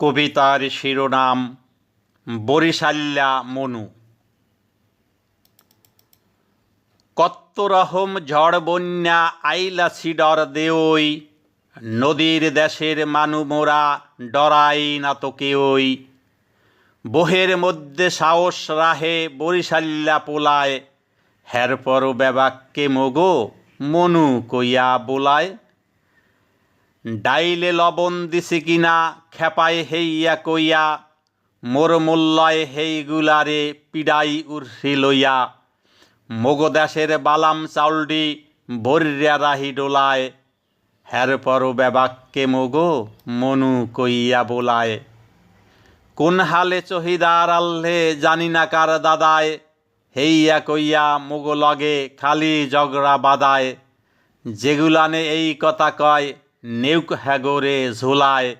কবিতার শিরোনাম, বরিশাল্যা মনু। কত্ত রহম ঝড় বন্যা, আইলা সিডর দেওই, নদীর দেশের মানু মোরা ডরাই না তো কেউই বহের মধ্যে সাহস রাহে বরিশাল্যা পোলায় হের পর বেবাক্কে মগো মনু কইয়া বোলায়। ডাইলে লবণ দিছে কিনা, খেপায় হেইয়া কইয়া মোর মোল্লয় হেইগুলারে পিডাই উর্হি লইয়া। মগদেশের বালাম চাউলডি বর্যা রাহি ডোলায়, হের পর বেবাক্কে মগো মনু কইয়া বোলায়। কোন হালে চহিদার আল্লে জানি না কার দাদায়, হেইয়া কইয়া মুগো লগে খালি জগড়া বাদায় যেগুলানে এই কথা কয় নেউক হ্যাগরে ঝোলায়,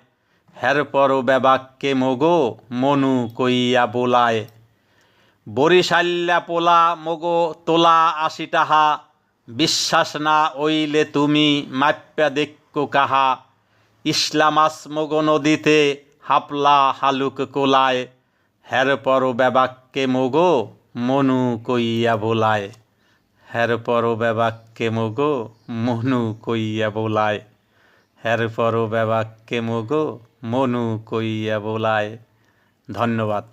হের পর বেবাক্কে মগো মনু কইয়া বোলায়। বরিশাল্যা পোলা মগো তোলা আশি টাহা বিশ্বাস না ওইলে তুমি মাপ্যা দেখো কাহা। ইসলামাস মগো নদীতে হাপলা হালুক কোলায়, হের পর বেবাক্কে মগো মনু কইয়া বোলায়। হের পর বেবাক্কে মগো মনু কইয়া বোলায়। পর মোগো মগো মনু কইয়া বোলায়। ধন্যবাদ।